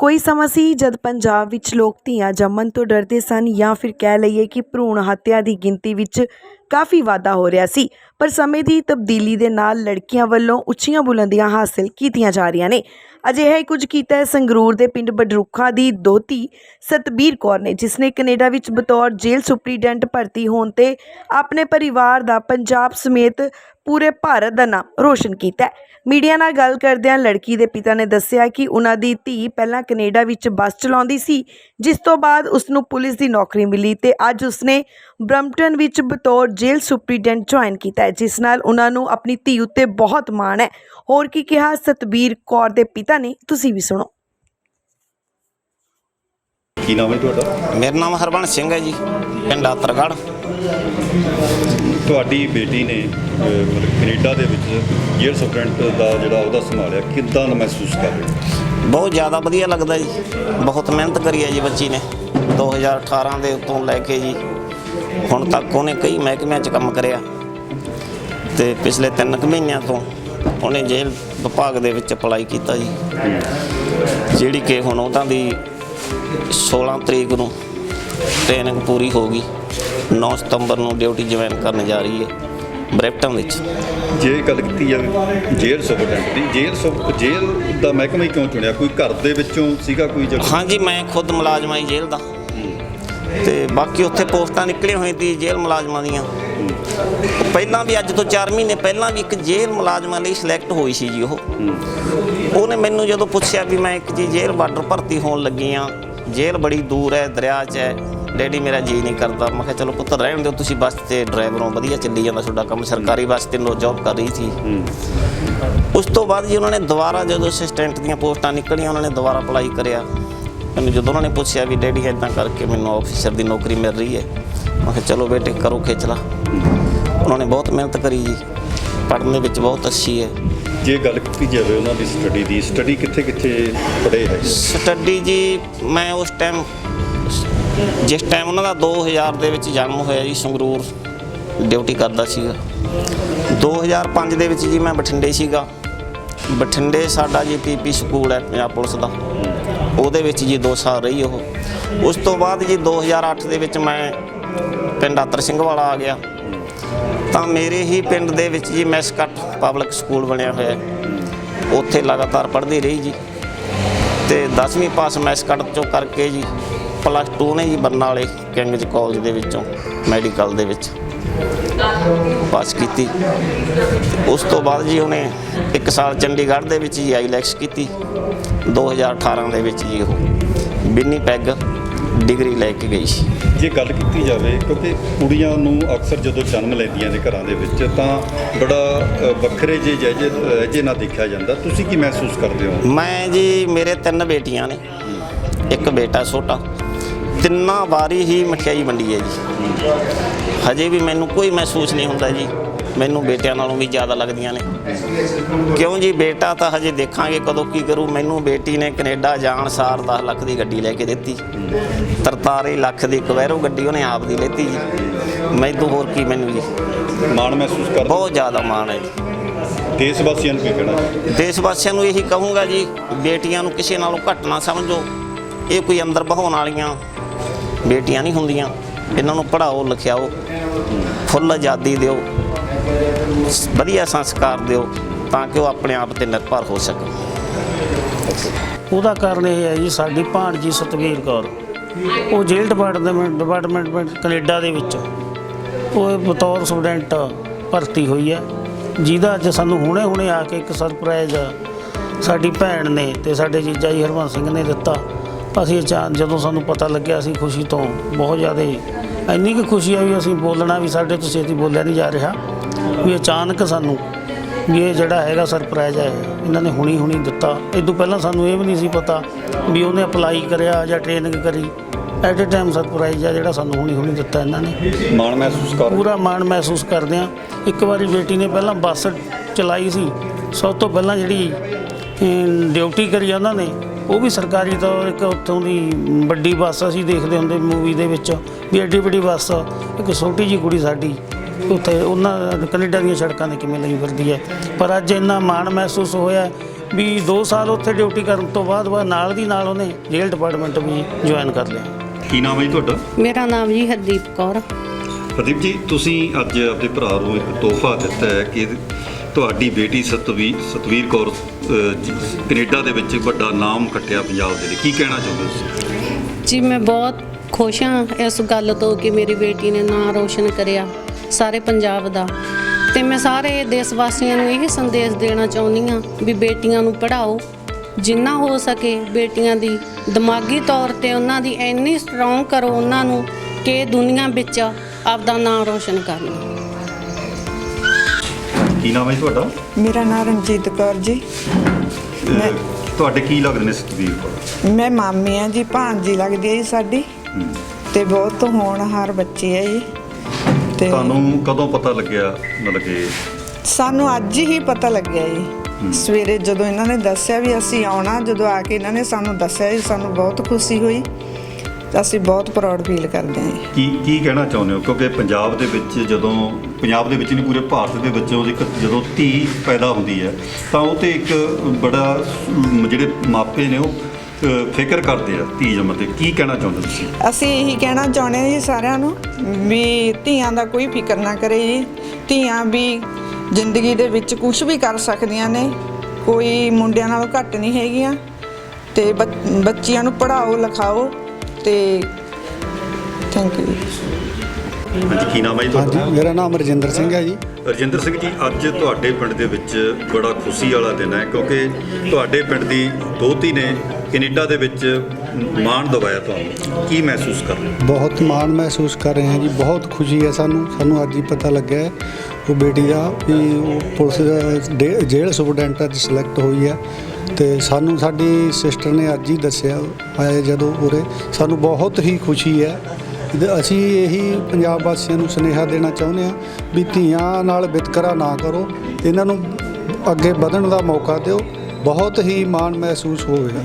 ਕੋਈ ਸਮਾਂ ਸੀ ਜਦ ਪੰਜਾਬ ਵਿੱਚ ਲੋਕ ਧੀਆਂ ਜੰਮਣ ਤੋਂ ਡਰਦੇ ਸਨ ਜਾਂ ਫਿਰ ਕਹਿ ਲਈਏ ਕਿ ਭਰੂਣ ਹੱਤਿਆ ਦੀ ਗਿਣਤੀ ਵਿੱਚ ਕਾਫੀ ਵਾਧਾ ਹੋ ਰਿਹਾ ਸੀ, ਪਰ ਸਮੇਂ ਦੀ ਤਬਦੀਲੀ ਦੇ ਨਾਲ ਲੜਕੀਆਂ ਵੱਲੋਂ ਉੱਚੀਆਂ ਬੁਲੰਦੀਆਂ ਹਾਸਲ ਕੀਤੀਆਂ ਜਾ ਰਹੀਆਂ ਨੇ। ਅਜਿਹਾ ਹੀ ਕੁਝ ਕੀਤਾ ਹੈ, ਸੰਗਰੂਰ ਦੇ ਪਿੰਡ ਬਡਰੁੱਖਾਂ ਦੀ ਦੋਤੀ ਸਤਬੀਰ ਕੌਰ ਨੇ, ਜਿਸ ਨੇ ਕੈਨੇਡਾ ਵਿੱਚ ਬਤੌਰ ਜੇਲ੍ਹ ਸੁਪਰੀਡੈਂਟ ਭਰਤੀ ਹੋਣ ਤੇ ਆਪਣੇ ਪਰਿਵਾਰ ਦਾ ਪੰਜਾਬ ਸਮੇਤ ਪੂਰੇ ਭਾਰਤ ਦਾ ਨਾਮ ਰੋਸ਼ਨ ਕੀਤਾ ਮੀਡੀਆ ਨਾਲ ਗੱਲ ਕਰਦਿਆਂ ਲੜਕੀ ਦੇ ਪਿਤਾ ਨੇ ਦੱਸਿਆ ਕਿ ਉਹਨਾਂ ਦੀ ਧੀ ਪਹਿਲਾਂ ਕੈਨੇਡਾ ਵਿੱਚ ਬੱਸ ਚਲਾਉਂਦੀ ਸੀ ਜਿਸ ਤੋਂ ਬਾਅਦ ਉਸ ਨੂੰ ਪੁਲਿਸ ਦੀ ਨੌਕਰੀ ਮਿਲੀ ਤੇ ਅੱਜ ਉਸਨੇ ਬ੍ਰਮਟਨ ਵਿੱਚ ਬਤੌਰ ਜੇਲ੍ਹ ਸੁਪਰੀਡੈਂਟ ਜੁਆਇਨ ਕੀਤਾ ਹੈ ਜਿਸ ਨਾਲ ਉਹਨਾਂ ਨੂੰ ਆਪਣੀ ਧੀ ਉੱਤੇ ਬਹੁਤ ਮਾਣ ਹੈ। ਹੋਰ ਕੀ ਕਿਹਾ ਸਤਬੀਰ ਕੌਰ ਦੇ ਪਿਤਾ ਨੇ ਤੁਸੀਂ ਵੀ ਸੁਣੋ। ਕੀ ਨਾਮ ਹੈ ਤੁਹਾਡਾ? ਮੇਰਾ ਨਾਮ ਹਰਬੰਸ ਸਿੰਘ ਹੈ ਜੀ ਪਿੰਡ ਆਤਰਗੜ੍ਹ। ਤੁਹਾਡੀ ਬੇਟੀ ਨੇ ਮਤਲਬ ਕੈਨੇਡਾ ਦੇ ਵਿੱਚ ਜੇਲ੍ਹ ਸੁਪਰਡੈਂਟ ਦਾ ਜਿਹੜਾ ਉਹਦਾ ਸੰਭਾਲਿਆ, ਕਿੱਦਾਂ ਮਹਿਸੂਸ ਕਰ ਰਹੇ ਹੋ? ਬਹੁਤ ਜ਼ਿਆਦਾ ਵਧੀਆ ਲੱਗਦਾ ਜੀ। ਬਹੁਤ ਮਿਹਨਤ ਕਰੀ ਹੈ ਜੀ ਬੱਚੀ ਨੇ। 2018 ਦੇ ਤੋਂ ਲੈ ਕੇ ਜੀ, ਹੁਣ ਤੱਕ ਉਹਨੇ ਕਈ ਮਹਿਕਮਿਆਂ 'ਚ ਕੰਮ ਕਰਿਆ। ਤੇ ਪਿਛਲੇ 3 ਕੁ ਮਹੀਨਿਆਂ ਤੋਂ ਉਹਨੇ ਜੇਲ੍ਹ ਵਿਭਾਗ ਦੇ ਵਿੱਚ ਅਪਲਾਈ ਕੀਤਾ ਜੀ। ਜਿਹੜੀ ਕਿ ਹੁਣ ਉਹਨਾਂ ਦੀ 16 ਤਰੀਕ ਨੂੰ ਟ੍ਰੇਨਿੰਗ ਪੂਰੀ ਹੋ ਗਈ। 9 ਸਤੰਬਰ ਨੂੰ ਡਿਊਟੀ ਜੁਆਇਨ ਕਰਨ ਜਾ ਰਹੀ ਹੈ ਬ੍ਰੈਪਟਨ ਵਿੱਚ। ਜੇ ਗੱਲ ਕੀਤੀ ਜਾਵੇ ਜੇਲ੍ਹ ਸੁਪਰਡੈਂਟ ਦੀ ਜੇਲ੍ਹ ਸੁਪ ਜੇਲ੍ਹ ਦਾ ਮਹਿਕਮਾ ਹੀ ਕਿਉਂ ਚੁਣਿਆ? ਕੋਈ ਘਰ ਦੇ ਵਿੱਚੋਂ ਸੀਗਾ ਕੋਈ ਜਗ੍ਹਾ ਹਾਂਜੀ ਮੈਂ ਖੁਦ ਮੁਲਾਜ਼ਮ ਹਾਂ ਜੀ ਜੇਲ੍ਹ ਦਾ। ਤੇ ਬਾਕੀ ਉੱਥੇ ਪੋਸਟਾਂ ਨਿਕਲੀਆਂ ਹੋਈਆਂ ਸੀ ਜੇਲ੍ਹ ਮੁਲਾਜ਼ਮਾਂ ਦੀਆਂ। ਪਹਿਲਾਂ ਵੀ ਅੱਜ ਤੋਂ 4 ਮਹੀਨੇ ਪਹਿਲਾਂ ਵੀ ਇੱਕ ਜੇਲ੍ਹ ਮੁਲਾਜ਼ਮਾਂ ਲਈ ਸਿਲੈਕਟ ਹੋਈ ਸੀ ਜੀ ਉਹ। ਉਹਨੇ ਮੈਨੂੰ ਜਦੋਂ ਪੁੱਛਿਆ ਵੀ ਮੈਂ ਇੱਕ ਜੀ ਜੇਲ੍ਹ ਬਾਰਡਰ ਭਰਤੀ ਹੋਣ ਲੱਗੀ ਆ ਜੇਲ੍ਹ ਬੜੀ ਦੂਰ ਹੈ ਦਰਿਆ 'ਚ ਹੈ। ਡੈਡੀ ਮੇਰਾ ਜੀ ਨਹੀਂ ਕਰਦਾ। ਮੈਂ ਕਿਹਾ ਚਲੋ ਪੁੱਤਰ ਰਹਿਣ ਦਿਓ ਤੁਸੀਂ ਬੱਸ ਤੇ ਡਰਾਈਵਰ ਹੋ ਵਧੀਆ ਚੱਲੀ ਜਾਂਦਾ ਤੁਹਾਡਾ ਕੰਮ। ਸਰਕਾਰੀ ਬੱਸ ਤੇ ਨੋ ਜੌਬ ਕਰ ਰਹੀ ਸੀ। ਉਸ ਤੋਂ ਬਾਅਦ ਜੀ ਉਹਨਾਂ ਨੇ ਦੁਬਾਰਾ ਜਦੋਂ ਅਸਿਸਟੈਂਟ ਦੀਆਂ ਪੋਸਟਾਂ ਨਿਕਲੀਆਂ ਉਹਨਾਂ ਨੇ ਦੁਬਾਰਾ ਅਪਲਾਈ ਕਰਿਆ। ਮੈਨੂੰ ਜਦੋਂ ਉਹਨਾਂ ਨੇ ਪੁੱਛਿਆ ਵੀ ਡੈਡੀ ਇਦਾਂ ਕਰਕੇ ਮੈਨੂੰ ਆਫੀਸਰ ਦੀ ਨੌਕਰੀ ਮਿਲ ਰਹੀ ਹੈ? ਮੈਂ ਕਿਹਾ ਚਲੋ ਬੇਟੇ ਕਰੋ ਖੇਚਲਾ ਉਹਨਾਂ ਨੇ ਬਹੁਤ ਮਿਹਨਤ ਕਰੀ ਜੀ। ਪੜ੍ਹਨ ਦੇ ਵਿੱਚ ਬਹੁਤ ਅੱਛੀ ਹੈ। ਜੇ ਗੱਲ ਕੀਤੀ ਜਾਵੇ ਉਹਨਾਂ ਦੀ ਸਟੱਡੀ ਦੀ ਸਟੱਡੀ ਕਿੱਥੇ ਕਿੱਥੇ ਪੜ੍ਹੇ ਹੈ ਸਟੱਡੀ ਜੀ ਮੈਂ ਉਸ ਟਾਈਮ ਜਿਸ ਟਾਈਮ ਉਹਨਾਂ ਦਾ 2000 ਦੇ ਵਿੱਚ ਜਨਮ ਹੋਇਆ ਜੀ, ਸੰਗਰੂਰ ਡਿਊਟੀ ਕਰਦਾ ਸੀਗਾ। 2005 ਦੇ ਵਿੱਚ ਜੀ ਮੈਂ ਬਠਿੰਡੇ ਸੀਗਾ। ਬਠਿੰਡੇ ਸਾਡਾ ਜੀ ਪੀਪੀ ਸਕੂਲ ਹੈ ਪੰਜਾਬ ਪੁਲਿਸ ਦਾ। ਉਹਦੇ ਵਿੱਚ ਜੀ 2 ਸਾਲ ਰਹੀ ਉਹ। ਉਸ ਤੋਂ ਬਾਅਦ ਜੀ 2008 ਦੇ ਵਿੱਚ ਮੈਂ ਪਿੰਡ ਆਤਰ ਸਿੰਘ ਵਾਲਾ ਆ ਗਿਆ। ਤਾਂ ਮੇਰੇ ਹੀ ਪਿੰਡ ਦੇ ਵਿੱਚ ਜੀ ਮੈਸਕਟ ਪਬਲਿਕ ਸਕੂਲ ਬਣਿਆ ਹੋਇਆ ਉੱਥੇ ਲਗਾਤਾਰ ਪੜ੍ਹਦੀ ਰਹੀ ਜੀ। ਤੇ 10ਵੀਂ ਪਾਸ ਮੈਸਕਟ ਚੋਂ ਕਰਕੇ ਜੀ ਪਲੱਸ 2 ਨੇ ਜੀ ਬਰਨਾਲੇ ਕਿੰਗਜ ਕਾਲਜ ਦੇ ਵਿੱਚੋਂ ਮੈਡੀਕਲ ਦੇ ਵਿੱਚ ਪਾਸ ਕੀਤੀ। ਉਸ ਤੋਂ ਬਾਅਦ ਜੀ ਉਹਨੇ 1 ਸਾਲ ਚੰਡੀਗੜ੍ਹ ਦੇ ਵਿੱਚ ਜੀ ਆਈਲੈਕਸ ਕੀਤੀ। 2018 ਦੇ ਵਿੱਚ ਜੀ ਉਹ ਬਿੰਨੀ ਪੈਗ ਡਿਗਰੀ ਲੈ ਕੇ ਗਈ ਸੀ। ਜੇ ਗੱਲ ਕੀਤੀ ਜਾਵੇ ਕਿਉਂਕਿ ਕੁੜੀਆਂ ਨੂੰ ਅਕਸਰ ਜਦੋਂ ਜਨਮ ਲੈਂਦੀਆਂ ਨੇ ਘਰਾਂ ਦੇ ਵਿੱਚ ਤਾਂ ਬੜਾ ਵੱਖਰੇ ਜੇ ਜਿਹੇ ਜੇ ਨਾ ਦੇਖਿਆ ਜਾਂਦਾ। ਤੁਸੀਂ ਕੀ ਮਹਿਸੂਸ ਕਰਦੇ ਹੋ? ਮੈਂ ਜੀ ਮੇਰੇ ਤਿੰਨ ਬੇਟੀਆਂ ਨੇ। ਇੱਕ ਬੇਟਾ ਛੋਟਾ ਤਿੰਨਾਂ ਵਾਰੀ ਹੀ ਮਠਿਆਈ ਵੰਡੀ ਹੈ ਜੀ। ਹਜੇ ਵੀ ਮੈਨੂੰ ਕੋਈ ਮਹਿਸੂਸ ਨਹੀਂ ਹੁੰਦਾ ਜੀ। ਮੈਨੂੰ ਬੇਟਿਆਂ ਨਾਲੋਂ ਵੀ ਜ਼ਿਆਦਾ ਲੱਗਦੀਆਂ ਨੇ। ਕਿਉਂ ਜੀ? ਬੇਟਾ ਤਾਂ ਹਜੇ ਦੇਖਾਂਗੇ ਕਦੋਂ ਕੀ ਕਰੂ। ਮੈਨੂੰ ਬੇਟੀ ਨੇ ਕੈਨੇਡਾ ਜਾਣ ਸਾਰ 10 ਲੱਖ ਦੀ ਗੱਡੀ ਲੈ ਕੇ ਦਿੱਤੀ। 43 ਲੱਖ ਦੀ ਕਵੈਰੋ ਗੱਡੀ ਉਹਨੇ ਆਪ ਦੀ ਲੈਤੀ ਜੀ। ਮੈਨੂੰ ਹੋਰ ਕੀ ਮੈਨੂੰ ਜੀ। ਮਾਣ ਮਹਿਸੂਸ ਕਰਦੇ ਬਹੁਤ ਜ਼ਿਆਦਾ ਮਾਣ ਹੈ ਜੀ। ਦੇਸ਼ ਵਾਸੀਆਂ ਨੂੰ ਕੀ ਕਹਿਣਾ ਦੇਸ਼ ਵਾਸੀਆਂ ਨੂੰ ਇਹੀ ਕਹੂੰਗਾ ਜੀ ਬੇਟੀਆਂ ਨੂੰ ਕਿਸੇ ਨਾਲੋਂ ਘੱਟ ਨਾ ਸਮਝੋ। ਇਹ ਕੋਈ ਅੰਦਰ ਬਹਾਉਣ ਵਾਲੀਆਂ ਬੇਟੀਆਂ ਨਹੀਂ ਹੁੰਦੀਆਂ। ਇਹਨਾਂ ਨੂੰ ਪੜ੍ਹਾਓ ਲਿਖਾਓ ਫੁੱਲ ਆਜ਼ਾਦੀ ਦਿਓ, ਵਧੀਆ ਸੰਸਕਾਰ ਦਿਓ ਤਾਂ ਕਿ ਉਹ ਆਪਣੇ ਆਪ ਤੇ ਨਿਰਭਰ ਹੋ ਸਕਣ। ਉਹਦਾ ਕਾਰਨ ਇਹ ਹੈ ਜੀ, ਸਾਡੀ ਭਾਣਜੀ ਸਤਵੀਰ ਕੌਰ। ਉਹ ਜੇਲ੍ਹ ਡਿਪਾਰਟਮੈਂਟ ਡਿਪਾਰਟਮੈਂਟ ਕੈਨੇਡਾ ਦੇ ਵਿੱਚ ਉਹ ਬਤੌਰ ਸਟੂਡੈਂਟ ਭਰਤੀ ਹੋਈ ਹੈ। ਜਿਹਦਾ ਅੱਜ ਸਾਨੂੰ ਹੁਣੇ ਹੁਣੇ ਆ ਕੇ ਇੱਕ ਸਰਪ੍ਰਾਈਜ਼ ਸਾਡੀ ਭੈਣ ਨੇ ਤੇ ਸਾਡੇ ਜੀਜਾ ਜੀ ਹਰਵੰਸ ਸਿੰਘ ਨੇ ਦਿੱਤਾ। ਅਸੀਂ ਅਚਾਨ ਜਦੋਂ ਸਾਨੂੰ ਪਤਾ ਲੱਗਿਆ ਅਸੀਂ ਖੁਸ਼ੀ ਤੋਂ ਬਹੁਤ ਜ਼ਿਆਦਾ ਇੰਨੀ ਕੁ ਖੁਸ਼ੀ ਆ ਵੀ ਅਸੀਂ ਬੋਲਣਾ ਵੀ ਸਾਡੇ ਤੋਂ ਛੇਤੀ ਬੋਲਿਆ ਨਹੀਂ ਜਾ ਰਿਹਾ। ਵੀ ਅਚਾਨਕ ਸਾਨੂੰ ਵੀ ਇਹ ਜਿਹੜਾ ਹੈਗਾ ਸਰਪ੍ਰਾਈਜ਼ ਹੈ ਇਹਨਾਂ ਨੇ ਹੁਣੀ ਹੁਣੀ ਦਿੱਤਾ। ਇਹ ਤੋਂ ਪਹਿਲਾਂ ਸਾਨੂੰ ਇਹ ਵੀ ਨਹੀਂ ਸੀ ਪਤਾ ਵੀ ਉਹਨੇ ਅਪਲਾਈ ਕਰਿਆ ਜਾਂ ਟ੍ਰੇਨਿੰਗ ਕਰੀ। ਐਟ ਅ ਟਾਈਮ ਸਰਪ੍ਰਾਈਜ਼ ਆ ਜਿਹੜਾ ਸਾਨੂੰ ਹੁਣੀ ਹੁਣੀ ਦਿੱਤਾ ਇਹਨਾਂ ਨੇ। ਮਾਣ ਮਹਿਸੂਸ ਕਰ ਪੂਰਾ ਮਾਣ ਮਹਿਸੂਸ ਕਰਦੇ ਆ। ਇੱਕ ਵਾਰੀ ਬੇਟੀ ਨੇ ਪਹਿਲਾਂ ਬੱਸ ਚਲਾਈ ਸੀ। ਸਭ ਤੋਂ ਪਹਿਲਾਂ ਜਿਹੜੀ ਡਿਊਟੀ ਕਰੀ ਉਹਨਾਂ ਨੇ ਉਹ ਵੀ ਸਰਕਾਰੀ ਤੋਂ ਇੱਕ ਉੱਥੋਂ ਦੀ ਵੱਡੀ ਬੱਸ ਅਸੀਂ ਦੇਖਦੇ ਹੁੰਦੇ ਮੂਵੀ ਦੇ ਵਿੱਚ ਵੀ ਐਡੀ ਵੱਡੀ ਬੱਸ ਇੱਕ ਛੋਟੀ ਜੀ ਕੁੜੀ ਸਾਡੀ ਉੱਥੇ ਉਹਨਾਂ ਕੈਨੇਡਾ ਦੀਆਂ ਸੜਕਾਂ ਤੇ ਕਿਵੇਂ ਲਈ ਫਿਰਦੀ ਹੈ। ਪਰ ਅੱਜ ਇੰਨਾ ਮਾਣ ਮਹਿਸੂਸ ਹੋਇਆ ਵੀ 2 ਸਾਲ ਉੱਥੇ ਡਿਊਟੀ ਕਰਨ ਤੋਂ ਬਾਅਦ ਬਾਅਦ ਨਾਲ ਦੀ ਨਾਲ ਉਹਨੇ ਜੇਲ੍ਹ ਡਿਪਾਰਟਮੈਂਟ ਵੀ ਜੁਆਇਨ ਕਰ ਲਿਆ। ਕੀ ਨਾਮ ਹੈ ਜੀ ਤੁਹਾਡਾ? ਮੇਰਾ ਨਾਮ ਜੀ ਹਰਦੀਪ ਕੌਰ। ਪ੍ਰਦੀਪ ਜੀ ਤੁਸੀਂ ਅੱਜ ਆਪਣੇ ਭਰਾ ਨੂੰ ਇੱਕ ਤੋਹਫਾ ਦਿੱਤਾ ਹੈ ਕਿ ਤੁਹਾਡੀ ਬੇਟੀ ਸਤਵੀਰ ਸਤਵੀਰ ਕੌਰ ਕੈਨੇਡਾ ਦੇ ਵਿੱਚ ਵੱਡਾ ਨਾਮ ਕੱਟਿਆ ਪੰਜਾਬ ਦੇ ਲਈ। ਕੀ ਕਹਿਣਾ ਚਾਹੁੰਦੇ ਹੋ ਜੀ, ਮੈਂ ਬਹੁਤ ਖੁਸ਼ ਹਾਂ ਇਸ ਗੱਲ ਤੋਂ ਕਿ ਮੇਰੀ ਬੇਟੀ ਨੇ ਨਾਂ ਰੋਸ਼ਨ ਕਰਿਆ ਸਾਰੇ ਪੰਜਾਬ ਦਾ। ਤੇ ਮੈਂ ਸਾਰੇ ਦੇਸ਼ ਵਾਸੀਆਂ ਨੂੰ ਇਹ ਸੰਦੇਸ਼ ਦੇਣਾ ਚਾਹੁੰਦੀ ਹਾਂ ਵੀ ਬੇਟੀਆਂ ਨੂੰ ਪੜ੍ਹਾਓ, ਜਿੰਨਾ ਹੋ ਸਕੇ ਬੇਟੀਆਂ ਦੀ ਦਿਮਾਗੀ ਤੌਰ ਤੇ ਉਹਨਾਂ ਦੀ ਇੰਨੀ ਸਟਰੋਂਗ ਕਰੋ ਉਹਨਾਂ ਨੂੰ ਕਿ ਦੁਨੀਆ ਵਿੱਚ ਆਪਦਾ ਨਾਂ ਰੋਸ਼ਨ ਕਰਨ ਕੀ ਨਾਮ ਹੈ ਜੀ ਤੁਹਾਡਾ? ਮੇਰਾ ਨਾਮ ਰਣਜੀਤ ਕੌਰ ਜੀ। ਤੁਹਾਡੇ ਕੀ ਲੱਗਦੇ ਨੇ ਸਤਵੀਰ ਕੌਰ? ਮੈਂ ਮਾਮੀ ਆ ਜੀ ਭਾਂਜੀ ਲੱਗਦੀ ਹੈ ਜੀ ਸਾਡੀ। ਤੇ ਬਹੁਤ ਹੋਣਹਾਰ ਬੱਚੀ ਹੈ ਜੀ। ਤੇ ਤੁਹਾਨੂੰ ਕਦੋਂ ਪਤਾ ਲੱਗਿਆ ਮਤਲਬ ਕਿ ਸਾਨੂੰ ਅੱਜ ਹੀ ਪਤਾ ਲੱਗਿਆ ਜੀ। ਸਵੇਰੇ ਜਦੋਂ ਇਹਨਾਂ ਨੇ ਦੱਸਿਆ ਵੀ ਅਸੀਂ ਆਉਣਾ ਜਦੋਂ ਆ ਕੇ ਇਹਨਾਂ ਨੇ ਸਾਨੂੰ ਦੱਸਿਆ ਜੀ ਸਾਨੂੰ ਬਹੁਤ ਖੁਸ਼ੀ ਹੋਈ। ਤੇ ਅਸੀਂ ਬਹੁਤ ਪ੍ਰਾਊਡ ਫੀਲ ਕਰਦੇ ਹਾਂ ਕੀ ਕੀ ਕਹਿਣਾ ਚਾਹੁੰਦੇ ਹੋ? ਕਿਉਂਕਿ ਪੰਜਾਬ ਦੇ ਵਿੱਚ ਜਦੋਂ ਪੰਜਾਬ ਦੇ ਵਿੱਚ ਨਹੀਂ ਪੂਰੇ ਭਾਰਤ ਦੇ ਵਿੱਚੋਂ ਇੱਕ ਜਦੋਂ ਧੀ ਪੈਦਾ ਹੁੰਦੀ ਹੈ ਤਾਂ ਉਹ ਤੇ ਇੱਕ ਬੜਾ ਜਿਹੜੇ ਮਾਪੇ ਨੇ ਉਹ ਫਿਕਰ ਕਰਦੇ ਆ ਧੀ ਜੰਮਣ ਤੇ। ਕੀ ਕਹਿਣਾ ਚਾਹੁੰਦੇ ਤੁਸੀਂ? ਅਸੀਂ ਇਹੀ ਕਹਿਣਾ ਚਾਹੁੰਦੇ ਹਾਂ ਜੀ ਸਾਰਿਆਂ ਨੂੰ ਵੀ ਧੀਆਂ ਦਾ ਕੋਈ ਫਿਕਰ ਨਾ ਕਰੇ ਜੀ। ਧੀਆਂ ਵੀ ਜ਼ਿੰਦਗੀ ਦੇ ਵਿੱਚ ਕੁਝ ਵੀ ਕਰ ਸਕਦੀਆਂ ਨੇ ਕੋਈ ਮੁੰਡਿਆਂ ਨਾਲੋਂ ਘੱਟ ਨਹੀਂ ਹੈਗੀਆਂ। ਤੇ ਬੱਚ- ਬੱਚੀਆਂ ਨੂੰ ਪੜ੍ਹਾਓ ਲਿਖਾਓ ਤੇ ਥੈਂਕ ਯੂ ਹਾਂਜੀ ਕੀ ਨਾਮ ਹੈ ਜੀ ਹਾਂਜੀ ਤੁਹਾਡਾ ਮੇਰਾ ਨਾਮ ਰਜਿੰਦਰ ਸਿੰਘ ਹੈ ਜੀ। ਰਜਿੰਦਰ ਸਿੰਘ ਜੀ ਅੱਜ ਤੁਹਾਡੇ ਪਿੰਡ ਦੇ ਵਿੱਚ ਬੜਾ ਖੁਸ਼ੀ ਵਾਲਾ ਦਿਨ ਹੈ ਕਿਉਂਕਿ ਤੁਹਾਡੇ ਪਿੰਡ ਦੀ ਦੋਤੀ ਨੇ ਕੈਨੇਡਾ ਦੇ ਵਿੱਚ ਮਾਣ ਦਵਾਇਆ ਤੁਹਾਨੂੰ। ਕੀ ਮਹਿਸੂਸ ਕਰ ਰਹੇ ਹੋ? ਬਹੁਤ ਮਾਣ ਮਹਿਸੂਸ ਕਰ ਰਹੇ ਹਾਂ ਜੀ ਬਹੁਤ ਖੁਸ਼ੀ ਹੈ ਸਾਨੂੰ। ਸਾਨੂੰ ਅੱਜ ਹੀ ਪਤਾ ਲੱਗਿਆ ਹੈ ਉਹ ਬੇਟੀ ਦਾ ਵੀ ਉਹ ਪੁਲਿਸ ਦਾ ਜੇਲ੍ਹ ਸੁਪਰਡੈਂਟ ਅੱਜ ਸਿਲੈਕਟ ਹੋਈ ਹੈ। ਤੇ ਸਾਨੂੰ ਸਾਡੀ ਸਿਸਟਰ ਨੇ ਅੱਜ ਹੀ ਦੱਸਿਆ, ਆਏ ਜਦੋਂ ਉਰੇ। ਸਾਨੂੰ ਬਹੁਤ ਹੀ ਖੁਸ਼ੀ ਹੈ। ਅਸੀਂ ਇਹੀ ਪੰਜਾਬ ਵਾਸੀਆਂ ਨੂੰ ਸੁਨੇਹਾ ਦੇਣਾ ਚਾਹੁੰਦੇ ਹਾਂ ਵੀ ਧੀਆਂ ਨਾਲ ਵਿਤਕਰਾ ਨਾ ਕਰੋ। ਇਹਨਾਂ ਨੂੰ ਅੱਗੇ ਵਧਣ ਦਾ ਮੌਕਾ ਦਿਓ। ਬਹੁਤ ਹੀ ਮਾਣ ਮਹਿਸੂਸ ਹੋਵੇਗਾ।